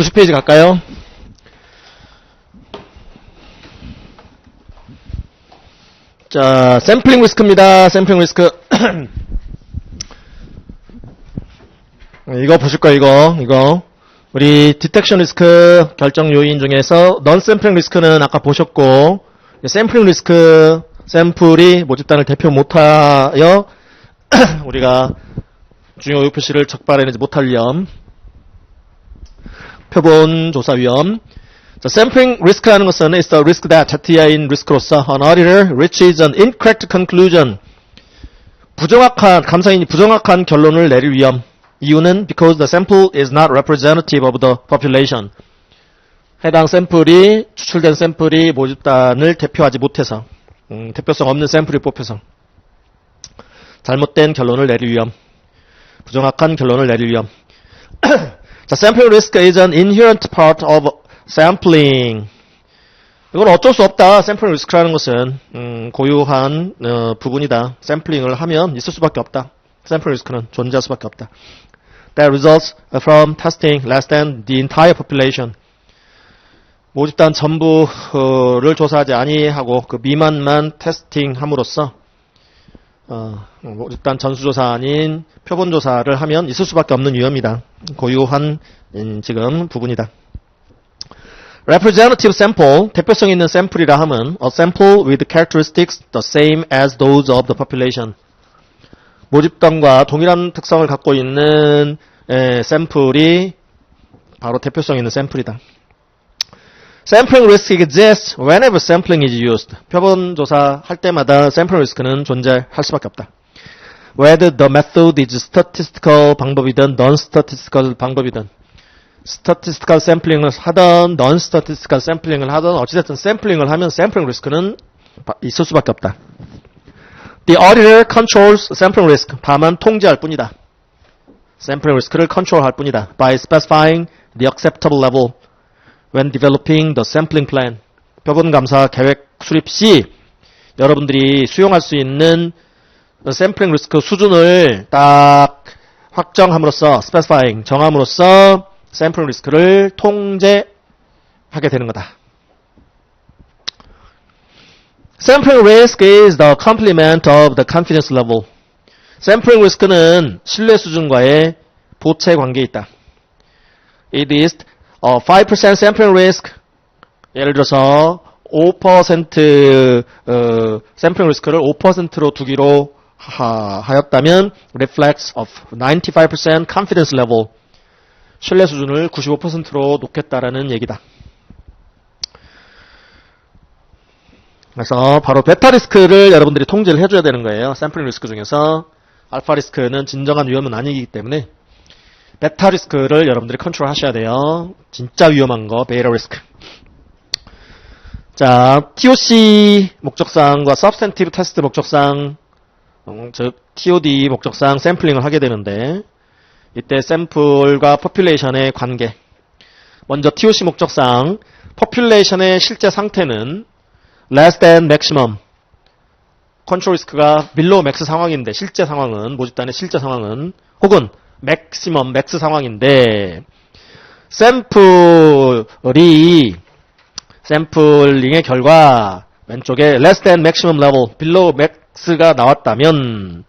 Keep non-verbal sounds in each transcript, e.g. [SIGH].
90페이지 갈까요? 자, 샘플링 리스크입니다. 샘플링 리스크. [CLEARS THROAT] 이거 보실 거예요, 이거. 이거. 우리 디텍션 리스크 결정 요인 중에서 넌 샘플링 리스크는 아까 보셨고, 샘플링 리스크, 샘플이 모집단을 대표 못하여 [CLEARS THROAT] 우리가 중요 요표시를 적발해내지 못할 위험, 표본 조사 위험. 자, 샘플링 리스크라는 것은 is the risk that 자티아인 리스크로서 an auditor reaches an incorrect conclusion. 부정확한 감사인이 부정확한 결론을 내릴 위험. 이유는 because the sample is not representative of the population. 해당 샘플이 추출된 샘플이 모집단을 대표하지 못해서 음, 대표성 없는 샘플이 뽑혀서 잘못된 결론을 내릴 위험. 부정확한 결론을 내릴 위험. [CLEARS THROAT] 자, sample risk is an inherent part of sampling. 이건 어쩔 수 없다. 샘플 리스크라는 것은 음, 고유한 어, 부분이다. 샘플링을 하면 있을 수밖에 없다. 샘플 리스크는 존재할 수밖에 없다. That results from testing less than the entire population. 모집단 전부를 조사하지 아니하고 그 미만만 테스팅함으로써 어, 모집단 전수조사 아닌 표본조사를 하면 있을 수밖에 없는 위험이다. 고유한 음, 지금 부분이다. Representative sample, 대표성 있는 샘플이라 함은 a sample with characteristics the same as those of the population. 모집단과 동일한 특성을 갖고 있는 에, 샘플이 바로 대표성 있는 샘플이다. Sampling risk exists whenever sampling is used. 표본 조사 할 때마다 sampling risk는 존재할 수밖에 없다. Whether the method is statistical 방법이든 non-statistical 방법이든 statistical sampling을 하던 non-statistical sampling을 하던 어찌됐든 sampling을 하면 sampling risk는 바- 있을 수밖에 없다. The auditor controls sampling risk. 다만 통제할 뿐이다. sampling risk를 컨트롤할 뿐이다. By specifying the acceptable level when developing the sampling plan. 표본 감사 계획 수립 시 여러분들이 수용할 수 있는 샘플링 리스크 수준을 딱 확정함으로써 specifying 정함으로써 샘플링 리스크를 통제하게 되는 거다. Sampling risk is the complement of the confidence level. 샘플링 리스크는 신뢰 수준과의 보채 관계에 있다. It is a 5% sampling risk. 예를 들어서 5% 어, 샘플링 리스크를 5%로 두기로 하, 하였다면 reflects of 95% confidence level. 신뢰 수준을 95%로 놓겠다라는 얘기다. 그래서 바로 베타 리스크를 여러분들이 통제를 해줘야 되는 거예요. 샘플링 리스크 중에서 알파 리스크는 진정한 위험은 아니기 때문에 베타 리스크를 여러분들이 컨트롤 하셔야 돼요. 진짜 위험한 거 베이타 리스크. 자, TOC 목적상과 substantive 테스트 목적상, 음, 즉 TOD 목적상 샘플링을 하게 되는데 이때 샘플과 포퓰레이션의 관계. 먼저 TOC 목적상 포퓰레이션의 실제 상태는 less than maximum. 컨트롤 리스크가 below max 상황인데 실제 상황은 모집단의 실제 상황은 혹은 maximum max 상황인데 샘플이 샘플링의 결과 왼쪽에 less than maximum level below max가 나왔다면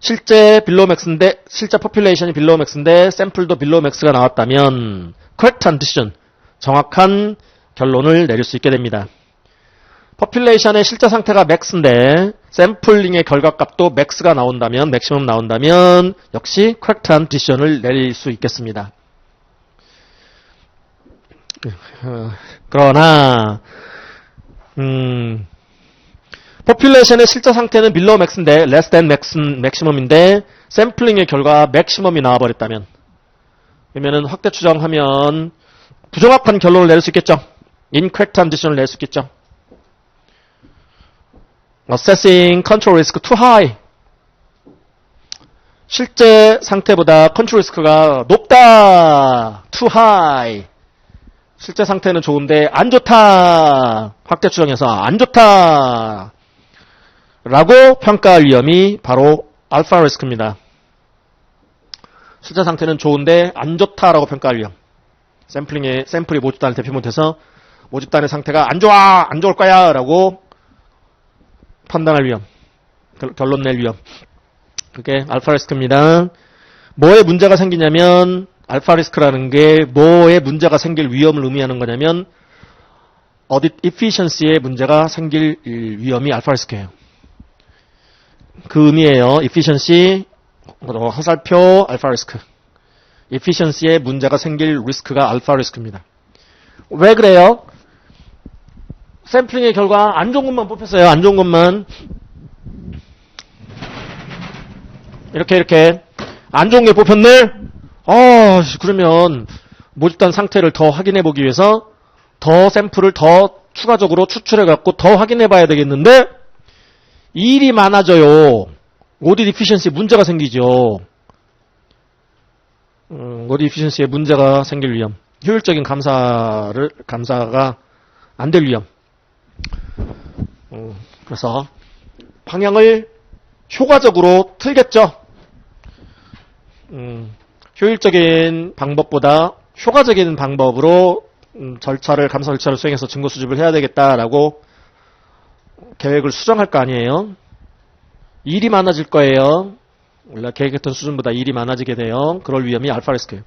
실제 below max인데 실제 population이 below max인데 샘플도 below max가 나왔다면 correct decision 정확한 결론을 내릴 수 있게 됩니다. 포퓰레이션의 실제 상태가 맥스인데 샘플링의 결과값도 맥스가 나온다면 맥시멈 나온다면 역시 커렉트한 디시전을 내릴 수 있겠습니다. 어, 그러나 음 포퓰레이션의 실제 상태는 빌로우 맥스인데 less than max, 맥시멈인데 샘플링의 결과 맥시멈이 나와버렸다면 그러면은 확대 추정하면 부정확한 결론을 내릴 수 있겠죠. 인크렉트한 디시전을 낼 수 있겠죠. Assessing control risk too high. 실제 상태보다 컨트롤 리스크가 높다. too high. 실제 상태는 좋은데 안 좋다. 확대 추정해서 안 좋다. 라고 평가할 위험이 바로 알파 리스크입니다. 실제 상태는 좋은데 안 좋다라고 평가할 위험. 샘플링의 샘플이 모집단을 대표 못해서 모집단의 상태가 안 좋아 안 좋을 거야라고 판단할 위험 결- 결론 낼 위험 그게 알파 리스크입니다. 뭐에 문제가 생기냐면 알파 리스크라는 게 뭐에 문제가 생길 위험을 의미하는 거냐면 어디 efficiency에 문제가 생길 위험이 알파 리스크예요. 그 의미예요. efficiency 어, 화살표 알파 리스크. efficiency에 문제가 생길 리스크가 알파 리스크입니다. 왜 그래요? 샘플링의 결과 안 좋은 것만 뽑혔어요. 안 좋은 것만. 이렇게 이렇게 안 좋은 게 뽑혔네. 어, 그러면 모집단 상태를 더 확인해 보기 위해서 더 샘플을 더 추가적으로 추출해 갖고 더 확인해 봐야 되겠는데 일이 많아져요. 오디 디피션시 문제가 생기죠. 음, 오디 디피션시에 문제가 생길 위험. 효율적인 감사를 감사가 안 될 위험. 음, 그래서 방향을 효과적으로 틀겠죠. 음, 효율적인 방법보다 효과적인 방법으로 음, 절차를 감사 절차를 수행해서 증거 수집을 해야 되겠다라고 계획을 수정할 거 아니에요. 일이 많아질 거예요. 원래 계획했던 수준보다 일이 많아지게 돼요. 그럴 위험이 알파 리스크예요.